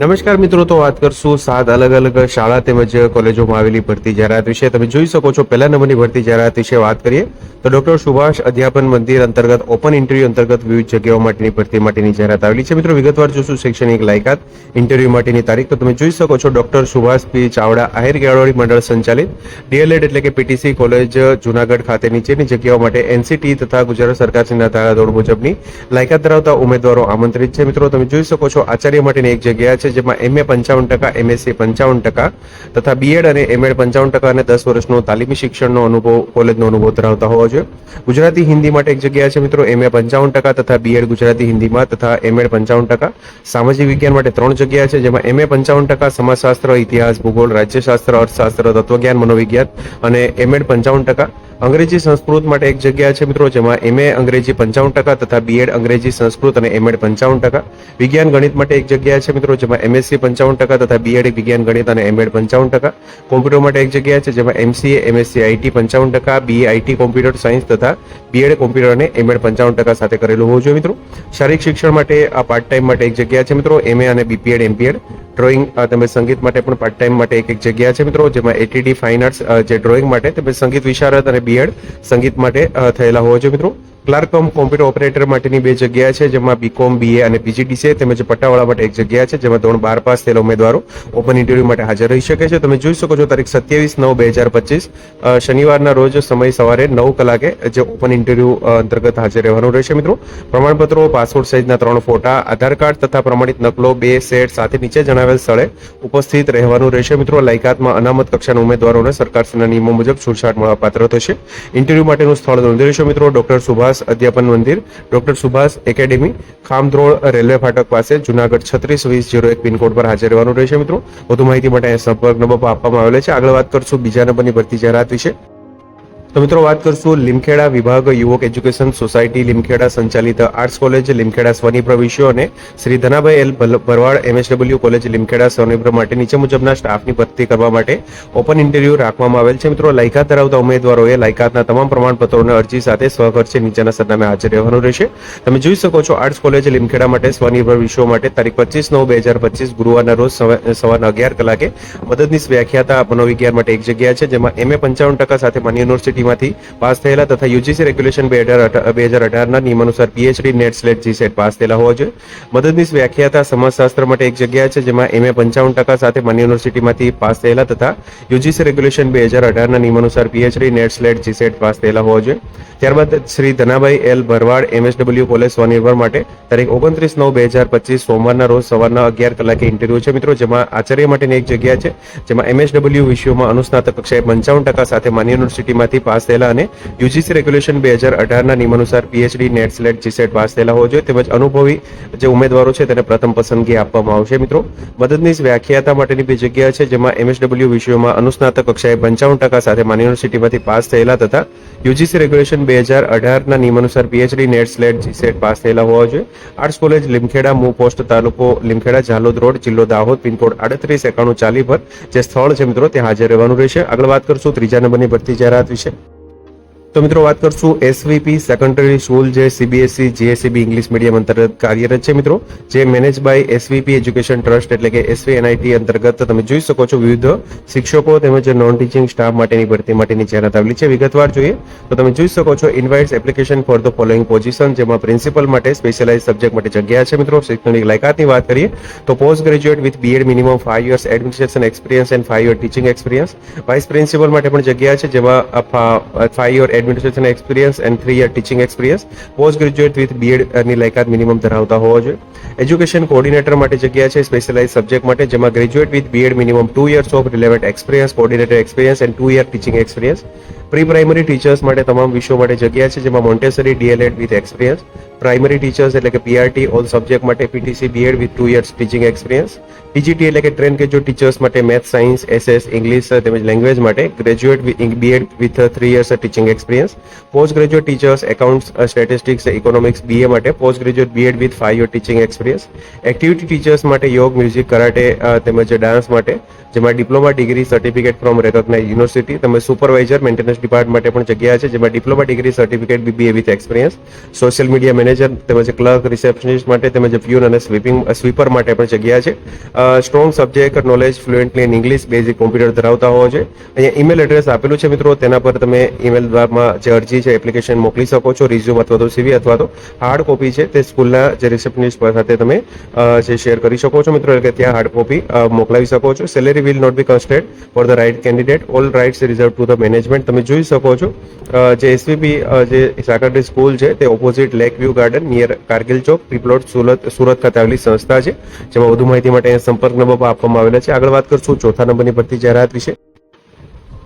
નમસ્કાર મિત્રો, તો વાત કરશું સાત અલગ અલગ શાળા તેમજ કોલેજોમાં આવેલી ભરતી જાહેરાત વિશે. તમે જોઈ શકો છો, પહેલા નંબરની ભરતી જાહેરાત વિશે વાત કરીએ, તો ડોક્ટર સુભાષ અધ્યાપન મંદિર અંતર્ગત ઓપન ઇન્ટરવ્યુ અંતર્ગત વિવિધ જગ્યાઓ માટેની ભરતી માટેની જાહેરાત આવેલી છે. મિત્રો, વિગતવાર જોશું, શૈક્ષણિક લાયકાત, ઇન્ટરવ્યુ માટેની તારીખ, તો તમે જોઈ શકો છો, ડોક્ટર સુભાષ પી ચાવડા, આહિર કેળવણી મંડળ સંચાલિત, ડીએલએડ એટલે કે પીટીસી કોલેજ, જુનાગઢ ખાતે નીચેની જગ્યાઓ માટે એનસીટી તથા ગુજરાત સરકારશ્રીના ધારાધોરણ મુજબની લાયકાત ધરાવતા ઉમેદવારો આમંત્રિત છે. મિત્રો, તમે જોઈ શકો છો, આચાર્ય માટેની એક જગ્યા છે જેમાં એમએ પંચાવન ટકા એમએસસી પંચાવન ટકા તથા બીએડ અને એમએડ પંચાવન ટકા અને દસ વર્ષનો તાલીમી શિક્ષણનો અનુભવ, કોલેજનો અનુભવ ધરાવતા હોવો જોઈએ. ગુજરાતી હિન્દી માટે એક જગ્યા છે મિત્રો એમએ પંચાવન ટકા તથા બીએડ ગુજરાતી હિન્દીમાં તથા એમએડ પંચાવન ટકા. સામાજિક વિજ્ઞાન માટે ત્રણ જગ્યા છે, જેમાં એમએ પંચાવન ટકા સમાજશાસ્ત્ર, ઇતિહાસ, ભૂગોળ, રાજ્યશાસ્ત્ર, અર્થશાસ્ત્ર, તત્વજ્ઞાન, મનોવિજ્ઞાન અને એમએડ પંચાવન ટકા. અંગ્રેજી સંસ્કૃત માટે એક જગ્યા છે મિત્રો, જેમાં એમએ અંગ્રેજી પંચાવન ટકા તથા બીએડ અંગ્રેજી સંસ્કૃત અને એમએડ પંચાવન ટકા. વિજ્ઞાન ગણિત માટે એક જગ્યા છે મિત્રો, જેમાં એમએસસી પંચાવન ટકા તથા બીએડ વિજ્ઞાન ગણિત અને એમએડ પંચાવન ટકા. કોમ્પ્યુટર માટે એક જગ્યા છે, જેમાં એમસીએ એમએસસી આઈટી પંચાવન ટકા બીએ આઈટી કોમ્પ્યુટર સાયન્સ તથા બીએડ કોમ્પ્યુટર અને એમએડ પંચાવન ટકા સાથે કરેલું હોવું જોઈએ મિત્રો. શારીરિક શિક્ષણ માટે આ પાર્ટ ટાઈમ માટે એક જગ્યા છે મિત્રો એમએ અને બીપીએડ એમપીએડ ડ્રોઈંગ તમે સંગીત માટે પણ પાર્ટ ટાઈમ માટે એક એક જગ્યા છે મિત્રો, જેમાં એટીડી ફાઇન આર્ટ્સ જે ડ્રોઈંગ માટે, તમે સંગીત વિશારદ અને બીએડ સંગીત માટે થયેલા હોવા જોઈએ મિત્રો. ક્લાર્ક કમ કોમ્પ્યુટર ઓપરેટર માટેની બે જગ્યા છે, જેમાં બીકોમ બીએ અને પીજીડીસીએ તેમજ પટ્ટાવાળા માટે એક જગ્યા છે, જેમાં ધોરણ બાર પાસ થયેલા ઉમેદવારો ઓપન ઇન્ટરવ્યુ માટે હાજર રહી શકે છે. તમે જોઈ શકો છો, તારીખ સત્યાવીસ નવ બે હજાર પચીસ શનિવારના રોજ સમય સવારે નવ કલાકે જે ઓપન ઇન્ટરવ્યુ અંતર્ગત હાજર રહેવાનું રહેશે. મિત્રો, પ્રમાણપત્રો, પાસપોર્ટ સાઇઝના ત્રણ ફોટા, આધાર કાર્ડ તથા પ્રમાણિત નકલો બે સેટ સાથે નીચે જણાવેલ સ્થળે ઉપસ્થિત રહેવાનું રહેશે. મિત્રો લાયકાતમાં અનામત કક્ષાના ઉમેદવારોને સરકારશ્રીના નિયમો મુજબ છૂટછાટ મળવાપાત્ર થશે. ઇન્ટરવ્યુ માટેનું સ્થળ નોંધી રહેશે મિત્રો, ડોક્ટર સુભાષ અધ્યાપન મંદિર, doctor Subhash academy, Khamdrol railway ફાટક પાસે, જુનાગઢ છત્રીસ વીસ જીરો એક પિનકોડ પર હાજર રહેવાનું રહેશે મિત્રો. વધુ માહિતી માટે સંપર્ક નંબર આપવામાં આવેલો છે. આગળ વાત કરશું બીજા નંબરની ભરતી જાહેરાત વિશે. તો મિત્રો વાત કરશું લીમખેડા વિભાગ યુવક એજ્યુકેશન સોસાયટી લીમખેડા સંચાલિત આર્ટ્સ કોલેજ લીમખેડા સ્વનિર્ભર વિષયો અને Shri Dhanabhai L Bharwad MSW college Limkheda સ્વનિર્ભર માટે નીચે મુજબના સ્ટાફની ભરતી કરવા માટે ઓપન ઇન્ટરવ્યુ રાખવામાં આવેલ છે. મિત્રો, લાયકાત ધરાવતા ઉમેદવારોએ લાયકાતના તમામ પ્રમાણપત્રોને અરજી સાથે સ્વખર્ચે નીચેના સરનામે હાજર રહેવાનું રહેશે. તમે જોઈ શકો છો, આર્ટ્સ કોલેજ લીમખેડા માટે સ્વનિર્ભર વિશ્વ માટે તારીખ પચીસ નવ બે હજાર પચીસ ગુરુવારના રોજ સવા- સવારના અગિયાર કલાકે મદદનીશ વ્યાખ્યાતા મનોવિજ્ઞાન માટે એક જગ્યા છે, જેમાં એમએ પંચાવન ટકા સાથે માન્ય યુનિવર્સિટીમાંથી પાસ થયેલા તથા યુજીસી રેગ્યુલેશન બે હજાર અઢારના નિયમ અનુસાર PhD NET SLET G SET pass થયેલા હોવા જોઈએ. મદદનીશ વ્યાખ્યાતા સમાજશાસ્ત્ર માટે એક જગ્યા છે જેમાં એમએ પંચાવન ટકા સાથે માન્ય યુનિવર્સિટીમાંથી પાસ થયેલા તથા યુજીસી રેગ્યુલેશન બે હજાર અઢારના નિયમ અનુસાર PhD NET SLET G SET pass થયેલા હોવા જોઈએ. ત્યારબાદ Shri Dhanabhai L Bharwad MSW college સ્વનિર્ભર માટે તારીખ ઓગણત્રીસ નવ બે હજાર પચીસ સોમવારના રોજ સવારના અગિયાર કલાકે ઇન્ટરવ્યુ છે. મિત્રો, જેમાં આચાર્ય માટેની એક જગ્યા છે, જેમાં એમએસડબલ્યુ વિષયોમાં અનુસ્નાતક કક્ષાએ પંચાવન ટકા સાથે માન્ય યુનિવર્સિટીમાંથી પાસ થયેલા અને યુજીસી રેગ્યુલેશન બે હજાર અઢારના નિયમ અનુસાર PhD NET SLET GSET pass થયેલા હોવા જોઈએ. તેમજ અનુભવી જે ઉમેદવારો છે તેને પ્રથમ પસંદગી આપવામાં આવશે. મિત્રો, મદદનીશ વ્યાખ્યાતા માટેની બે જગ્યા છે, જેમાં એમએસડબલ્યુ વિષયોમાં અનુસ્નાતક કક્ષાએ પંચાવન ટકા સાથે માન્ય યુનિવર્સિટીમાંથી પાસ થયેલા તથા યુજીસી રેગ્યુલેશન બે હજાર અઢારના નિયમ અનુસાર PhD NET SLET GSET pass થયેલા હોવા જોઈએ. આર્ટ્સ કોલેજ, લીમખેડા, મૂ પોસ્ટ તાલુકો, લીમખેડા, ઝાલોદ રોડ, જિલ્લો દાહોદ, પિનકોડ આડત્રીસ એકાણું ચાલી પર જે સ્થળ છે, મિત્રો, ત્યાં હાજર રહેવાનું રહેશે. આગળ વાત કરશું ત્રીજા નંબરની ભરતી જાહેરાત વિશે. તો મિત્રો વાત કરશું એસવીપી સેકન્ડરી સ્કૂલ જે સીબીએસઈ જીએસસીબી ઇંગ્લિશ મીડિયમ અંતર્ગત કાર્યરત છે મિત્રો. જે manage by SVP education trust એટલે કે એસવી એનઆઈટી અંતર્ગત તમે જોઈ શકો છો વિવિધ શિક્ષકો તેમજ નોન ટીચિંગ સ્ટાફ માટેની ભરતી માટેની જાહેરાત આવેલી છે. વિગતવાર જોઈએ તો તમે જોઈ શકો છો invites application for the following position જેમાં પ્રિન્સિપલ માટે સ્પેશિયલાઇઝ સબ્જેક્ટ માટે જગ્યા છે મિત્રો. શૈક્ષણિક લાયકાતની વાત કરીએ તો post graduate with BEd minimum five years administration experience and five year teaching experience vice principal માટે પણ જગ્યા છે, જેમાં five year administration experience and three year teaching experience post graduate with બીએડની લાયકાત મિનિમમ ધરાવતા હોવા જોઈએ. એજ્યુકેશન કોર્ડિનેટર માટે જગ્યા છે સ્પેશિયલાઇઝ સબ્જેક્ટ માટે, જેમાં graduate with BEd minimum two years of relevant experience coordinator experience and two year teaching experience pre primary teachers માટે તમામ વિષયો માટે જગ્યા છે, જેમાં Montessori DElEd with experience primary teachers એટલે કે પીઆરટી ઓલ સબ્જેક્ટ માટે PTC BEd with two years teaching experience PGT એટલે કે ટ્રેન ગ્રેજ્યુએટ ટીચર્સ માટે મેથ સાયન્સ એસએસ ઇંગ્લિશ તેમજ લેંગ્વેજ માટે graduate BEd with three years teaching experience post graduate teachers accounts statistics economics BA માટે post graduate BEd with five year teaching experience activity teachers માટે યોગ music karate તેમજ dance માટે, જેમાં diploma degree certificate from recognise university તેમજ supervisor maintenance department માટે પણ જગ્યા છે, જેમાં diploma degree certificate BBA with experience social media manager તેમજ ક્લર્ક રિસેપ્શનિસ્ટ માટે તેમજ પ્યુન અને સ્વીપિંગ સ્વીપર માટે પણ જગ્યા છે. Strong subject knowledge fluently in English basic computer ધરાવતા હોવા છે. અહીંયા ઈમેલ એડ્રેસ આપેલું છે મિત્રો, તેના પર તમે ઈમેલ દ્વારા જે અરજી છે એપ્લિકેશન મોકલી શકો છો રિઝ્યુમ અથવા તો સીવી અથવા તો હાર્ડ કોપી છે, તે સ્કૂલના જે રિસેપ્શનિસ્ટ સાથે તમે જે શેર કરી શકો છો મિત્રો, એટલે કે ત્યાં હાર્ડ કોપી મોકલાવી શકો છો. Salary will not be constraint for the right candidate all rights reserve to the management તમે જોઈ શકો છો. જે એસવીપી જે સાકરડી સ્કૂલ છે, તે opposite lake view garden near Kargil Chowk Piplod Surat Surat ખાતે આવેલી સંસ્થા છે, જેમાં વધુ માહિતી માટે સંપર્ક નંબર આપવામાં આવેલા છે. આગળ વાત કરશું ચોથા નંબરની ભરતી જાહેરાત વિશે.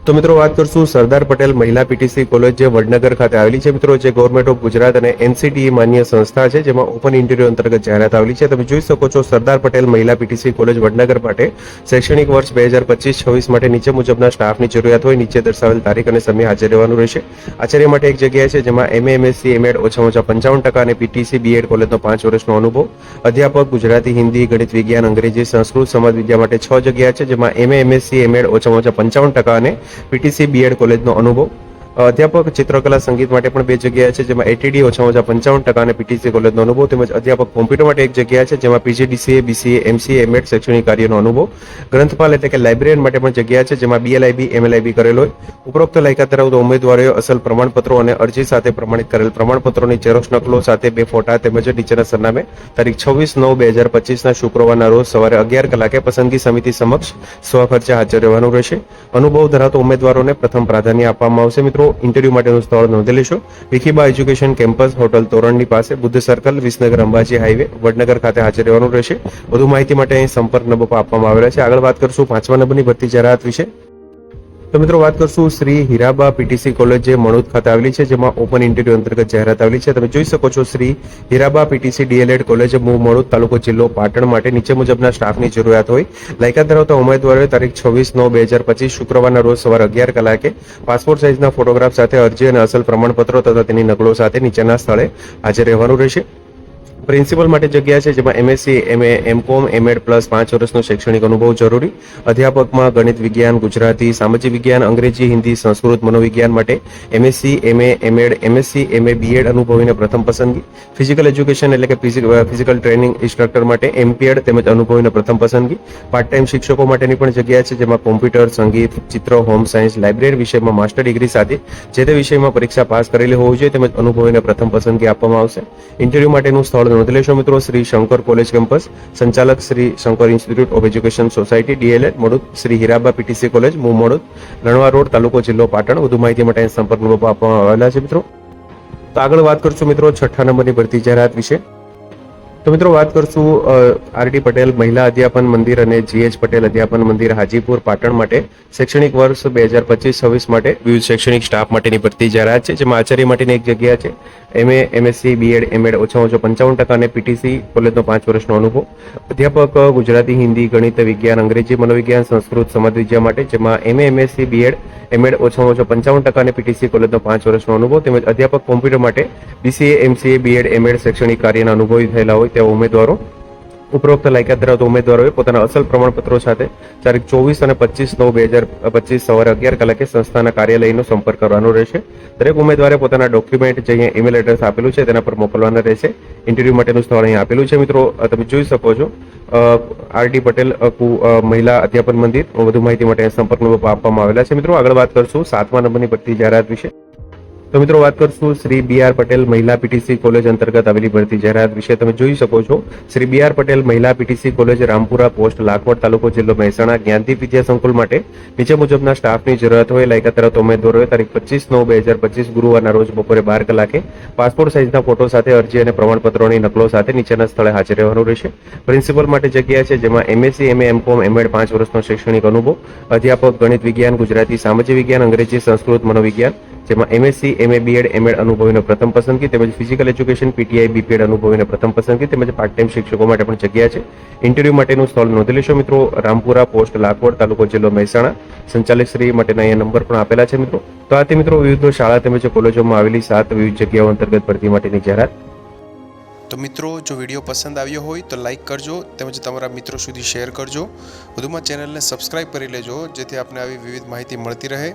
તો મિત્રો વાત કરશું સરદાર પટેલ મહિલા પીટીસી કોલેજ જે વડનગર ખાતે આવેલી છે. મિત્રો, જે ગવર્મેન્ટ ઓફ ગુજરાત અને એનસીટીઈ માન્ય સંસ્થા છે, જેમાં ઓપન ઇન્ટરવ્યુ અંતર્ગત જાહેરાત આવેલી છે. તમે જોઈ શકો છો સરદાર પટેલ મહિલા પીટીસી કોલેજ વડનગર માટે શૈક્ષણિક વર્ષ બે હજાર પચીસ છવ્વીસ માટે નીચે મુજબના સ્ટાફની જરૂરિયાત હોય, નીચે દર્શાવેલ તારીખ અને સમય હાજર રહેવાનું રહેશે. આચાર્ય માટે એક જગ્યા છે, જેમાં એમએ એમએસસી એમએડ ઓછામાં ઓછા પંચાવન ટકા અને પીટીસી બીએડ કોલેજનો પાંચ વર્ષનો અનુભવ. અધ્યાપક ગુજરાતી, હિન્દી, ગણિત, વિજ્ઞાન, અંગ્રેજી, સંસ્કૃત, સમાજ વિદ્યા માટે છ જગ્યા છે, જેમાં એમએ એમએસસી એમએડ ઓછામાં ઓછા પંચાવન ટકા અને પીટીસી બીએડ કોલેજનો અનુભવ? અધ્યાપક ચિત્રકલા સંગીત માટે પણ બે જગ્યા છે, જેમાં એટીડી ઓછામાં ઓછા પંચાવન ટકા અને પીટીસી કોલેજનો અનુભવ તેમજ અધ્યાપક કોમ્પ્યુટર માટે એક જગ્યા છે, જેમાં પીજીડીસીએ બીસીએ એમસીએ એમએડ શૈક્ષણિક કાર્યનો અનુભવ. ગ્રંથપાલ એટલે કે લાઇબ્રેરિયન માટે પણ જગ્યા છે, જેમાં બીએલઆઈબી એમએલઆઈબી કરેલો હોય. ઉપરોક્ત લાયકાત ધરાવતા ઉમેદવારોએ અસલ પ્રમાણપત્રો અને અરજી સાથે પ્રમાણિત કરેલ પ્રમાણપત્રોની ઝેરોક્ષ નકલો સાથે બે ફોટા તેમજ ટીચરના સરનામે તારીખ છવ્વીસ નવ બે હજાર પચીસના શુક્રવારના રોજ સવારે અગિયાર કલાકે પસંદગી સમિતિ સમક્ષ સ્વખર્ચે હાજર રહેવાનું રહેશે. અનુભવ ધરાવતા ઉમેદવારોને પ્રથમ પ્રાધાન્ય આપવામાં આવશે મિત્રો. ઇન્ટરવ્યુ માટેનું સ્થળ નોંધી લેશો. વિખીબા એજ્યુકેશન કેમ્પસ હોટલ તોરણની પાસે, બુદ્ધ સર્કલ વિસનગર અંબાજી હાઈવે વડનગર ખાતે હાજર રહેવાનું રહેશે. વધુ માહિતી માટે અહીં સંપર્ક નંબર આપવામાં આવેલા છે. આગળ વાત કરશું પાંચમા નંબરની ભરતી જાહેરાત વિશે. તો મિત્રો વાત કરશું શ્રી હીરાબા પીટીસી કોલેજ જે મણોદ ખાતે આવેલી છે, જેમાં ઓપન ઇન્ટરવ્યુ અંતર્ગત જાહેરાત આવેલી છે. તમે જોઈ શકો છો Shri Hiraba PTC DElEd college Manod તાલુકો જિલ્લો પાટણ માટે નીચે મુજબના સ્ટાફની જરૂરિયાત હોય. લાયકાત ધરાવતા ઉમેદવારોએ તારીખ છવ્વીસ નવ બે હજાર પચીસ શુક્રવારના રોજ સવારે અગિયાર કલાકે પાસપોર્ટ સાઇઝના ફોટોગ્રાફ સાથે અરજી અને અસલ પ્રમાણપત્રો તથા તેની નકલો સાથે નીચેના સ્થળે હાજર રહેવાનું રહેશે. પ્રિન્સિપલ માટે જગ્યા છે જેમાં MSc MA MCom MEd plus પાંચ વર્ષનો શૈક્ષણિક અનુભવ જરૂરી. અધ્યાપકમાં ગણિત વિજ્ઞાન, ગુજરાતી, સામાજિક વિજ્ઞાન, અંગ્રેજી, હિન્દી, સંસ્કૃત, મનોવિજ્ઞાન માટે MSc MA MEd MSc MA BEd અનુભવીને પ્રથમ પસંદગી. ફિઝિકલ એજ્યુકેશન એટલે કે ફિઝિકલ ટ્રેનિંગ ઇન્સ્ટ્રક્ટર માટે એમપીએડ તેમજ અનુભવીને પ્રથમ પસંદગી. પાર્ટ ટાઈમ શિક્ષકો માટેની પણ જગ્યા છે જેમાં કોમ્પ્યુટર સંગીત, ચિત્ર હોમ સાયન્સ લાઇબ્રેરી વિષયમાં માસ્ટર ડિગ્રી સાથે જે તે વિષયમાં પરીક્ષા પાસ કરેલી હોવી જોઈએ તેમજ અનુભવીને પ્રથમ પસંદગી આપવામાં આવશે. ઇન્ટરવ્યુ માટેનું સ્થળ નોંધી લેશો મિત્રો, શ્રી શંકર કોલેજ કેમ્પસ, સંચાલક Shri Shankar institute of education society, DElEd, Modud, Shri Hiraba PTC college, mu Modud, Ranva road, તાલુકો જિલ્લો પાટણ. વધુ માહિતી માટે સંપર્ક આપવામાં આવેલા છે મિત્રો. તો આગળ વાત કરશું મિત્રો છઠ્ઠા નંબરની ભરતી જાહેરાત વિશે. તો મિત્રો વાત કરશું આરડી પટેલ મહિલા અધ્યાપન મંદિર અને જીએચ પટેલ અધ્યાપન મંદિર હાજીપુર પાટણ માટે શૈક્ષણિક વર્ષ બે હજાર પચીસ છવ્વીસ માટે વિવિધ શૈક્ષણિક સ્ટાફ માટેની ભરતી જાહેરાત છે, જેમાં આચાર્ય માટેની એક જગ્યા છે. એમએ એમએસસી બીએડ એમએડ ઓછામાં ઓછો પંચાવન ટકા અને પીટીસી કોલેજનો પાંચ વર્ષનો અનુભવ. અધ્યાપક ગુજરાતી, હિન્દી, ગણિત, વિજ્ઞાન, અંગ્રેજી, મનોવિજ્ઞાન, સંસ્કૃત, સમાજ માટે જેમાં એમએ એમએસસી બીએડ એમએડ ઓછામાં ઓછો પંચાવન ટકા અને પીટીસી કોલેજનો પાંચ વર્ષનો અનુભવ. તેમજ અધ્યાપક કોમ્પ્યુટર માટે બીસીએ એમસીએ બીએડ એમએડ શૈક્ષણિક કાર્યના અનુભવી થયેલા હોય. તેવા ઉમેદવારો, ઉપરોક્ત લાયકાત ધરાવતા ઉમેદવારોએ પોતાના અસલ પ્રમાણપત્રો સાથે તારીખ ચોવીસ અને પચીસ નવ બે હજાર પચીસ સવારે અગિયાર કલાકે સંસ્થાના કાર્યાલયનો સંપર્ક કરવાનો રહેશે. દરેક ઉમેદવારે પોતાના ડોક્યુમેન્ટ જે અહીંયા ઈમેલ એડ્રેસ આપેલું છે તેના પર મોકલવાના રહેશે. ઇન્ટરવ્યૂ માટેનું સ્થળ અહીં આપેલું છે મિત્રો. તમે જોઈ શકો છો. આરડી પટેલ મહિલા અધ્યાપન મંદિર, વધુ માહિતી માટે સંપર્ક નંબર આપવામાં આવેલા છે મિત્રો. આગળ વાત કરશું સાતમા નંબરની ભરતી જાહેરાત વિશે. તો મિત્રો વાત કરશું શ્રી બી આર પટેલ મહિલા પીટીસી કોલેજ અંતર્ગત આવેલી ભરતી જાહેરાત વિશે. તમે જોઈ શકો છો, શ્રી બી આર પટેલ મહિલા PTC college Rampura post Lakhvad તાલુકો જિલ્લો મહેસાણા, જ્ઞાનદીપ વિદ્યા સંકુલ માટે. નીચે મુજબના સ્ટાફની જરૂરત હોય લાયકાત ધરાવતા ઉમેદવારો તારીખ પચીસ નવ બે હજાર પચીસ, ગુરુવારના રોજ બપોરે બાર કલાકે. પાસપોર્ટ સાઇઝના ફોટો સાથે અરજી અને પ્રમાણપત્રોની નકલો સાથે નીચેના સ્થળે હાજર રહેવાનું રહેશે. પ્રિન્સિપલ માટે જગ્યા છે, જેમાં એમએસસી, એમએ, એમકોમ, એમએડ પાંચ વર્ષનો શૈક્ષણિક અનુભવ. અધ્યાપક, ગણિત વિજ્ઞાન, ગુજરાતી સામાજિક વિજ્ઞાન, અંગ્રેજી, સંસ્કૃત, મનોવિજ્ઞાન જેમાં એમએસસી એમએ બીએડ એમએડ અનુભવીને પ્રથમ પસંદગી, તેમજ ફિઝિકલ એજ્યુકેશન પીટીઆઈ બીપીએડ અનુભવીને પ્રથમ પસંદગી, તેમજ પાર્ટ ટાઈમ શિક્ષકો માટે પણ જગ્યા છે. ઇન્ટરવ્યુ માટેનું સ્થળ નોંધી લેશો મિત્રો. રામપુરા પોસ્ટ લાખવડ તાલુકો જિલ્લો મહેસાણા. સંચાલક શ્રી માટેના અહીંયા નંબર પણ આપેલા છે મિત્રો. તો આથી મિત્રો, વિવિધ શાળા તેમજ કોલેજોમાં આવેલી સાત વિવિધ જગ્યાઓ અંતર્ગત ભરતી માટેની જાહેરાત. તો મિત્રો, જો વીડિયો પસંદ આવ્યો હોય તો લાઇક કરજો, તેમજ તમારા મિત્રો સુધી શેર કરજો. વધુમાં ચેનલને સબસ્ક્રાઇબ કરી લેજો, જેથી આપને આવી વિવિધ માહિતી મળતી રહે.